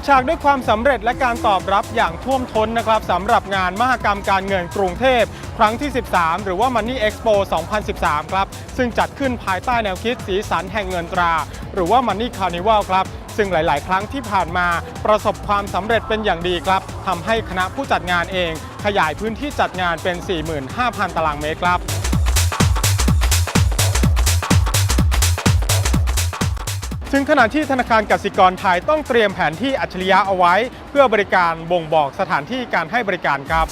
ดฉากด้วยความสำเร็จและการตอบรับอย่างท่วมท้นนะครับสำหรับงานมหกรรมการเงินกรุงเทพ ครั้งที่ 13 หรือว่า Money Expo 2013 ครับ ซึ่งจัดขึ้นภายใต้แนวคิดสีสันแห่งเงินตรา หรือว่า Money Carnival ครับซึ่งหลาย ๆ ครั้งที่ผ่านมาประสบความสำเร็จเป็นอย่างดีครับทำให้คณะผู้จัดงานเอง ขยายพื้นที่จัดงานเป็น 45,000 ตารางเมตรครับ ถึงขณะที่ธนาคารกสิกรไทยต้องเตรียมแผนที่อัจฉริยะเอาไว้ เพื่อบริการบ่งบอกสถานที่การให้บริการครับ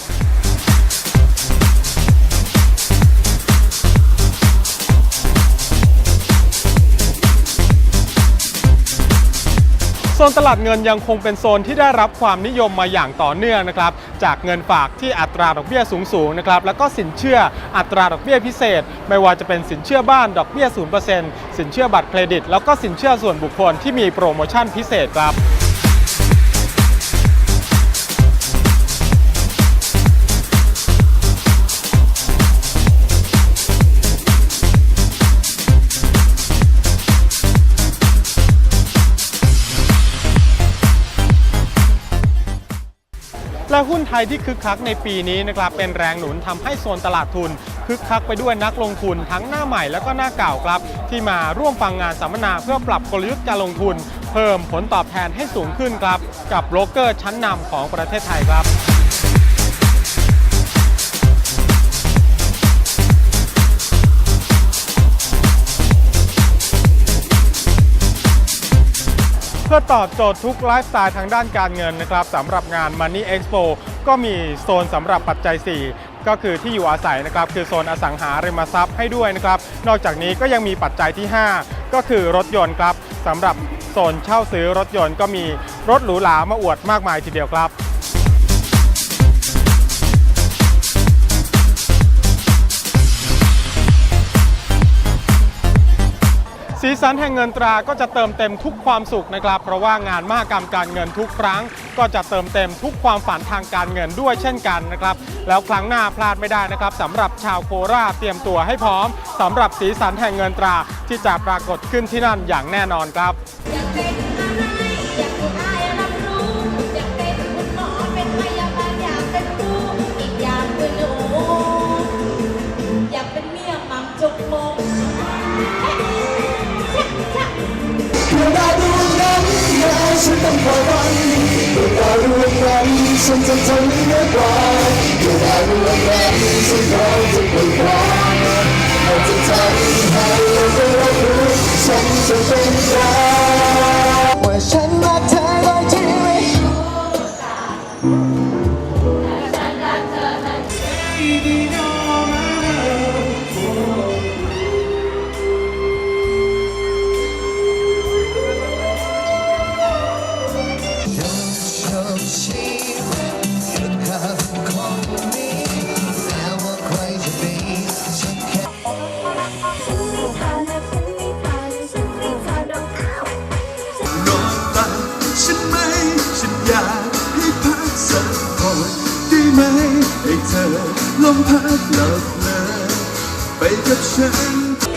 โซนตลาดเงินยังคงเป็นโซนที่ได้รับความนิยมมาอย่างต่อเนื่องนะครับจากเงินฝากที่อัตราดอกเบี้ยสูงๆนะครับแล้วก็สินเชื่ออัตราดอกเบี้ยพิเศษ ไม่ว่าจะเป็นสินเชื่อบ้านดอกเบี้ย0%สินเชื่อบัตรเครดิต แล้วก็สินเชื่อส่วนบุคคลที่มีโปรโมชั่นพิเศษครับ และหุ้นไทยที่คึกคักในปีนี้นะครับเป็นแรงหนุนทำให้โซนตลาดทุน คึกคักไปด้วยนักลงทุนทั้งหน้าใหม่และก็หน้าเก่าครับ ที่มาร่วมฟังงานสัมมนาเพื่อปรับกลยุทธ์การลงทุน เพิ่มผลตอบแทนให้สูงขึ้นครับกับโบรกเกอร์ชั้นนำของประเทศไทยครับ เพื่อตอบโจทย์ทุกไลฟ์สไตล์ทางด้านการเงินนะครับสำหรับงาน Money Expo ก็มีโซนสำหรับปัจจัย 4ก็คือที่อยู่อาศัยนะครับคือโซนอสังหาริมทรัพย์ให้ด้วยนะครับนอกจากนี้ก็ยังมีปัจจัยที่ 5 ก็คือรถยนต์ครับสำหรับโซนเช่าซื้อรถยนต์ก็มีรถหรูหรามาอวดมากมายทีเดียวครับ สีสันแห่งเงินตราก็จะเติมเต็มทุกความสุขนะครับ เพราะว่างานมหกรรมการเงินทุกครั้ง ก็จะเติมเต็มทุกความฝันทางการเงินด้วยเช่นกันนะครับ แล้วครั้งหน้าพลาดไม่ได้นะครับสำหรับชาวโคราชเตรียมตัวให้พร้อมสำหรับสีสันแห่งเงินตราที่จะปรากฏขึ้นที่นั่นอย่างแน่นอนครับ ฉันต้องปล่อยวันดวงดาวดวงนั้นฉันจะทนเหนือกว่าดวงดาวดวงนั้นฉันพร้อมจะปล่อยพร้อาจะทำให้เราได้รับรู้ฉันจะเป็นเราว่าฉันรักเธอโดยที่ไม่น ลมพัดหลับเลยไปกับฉัน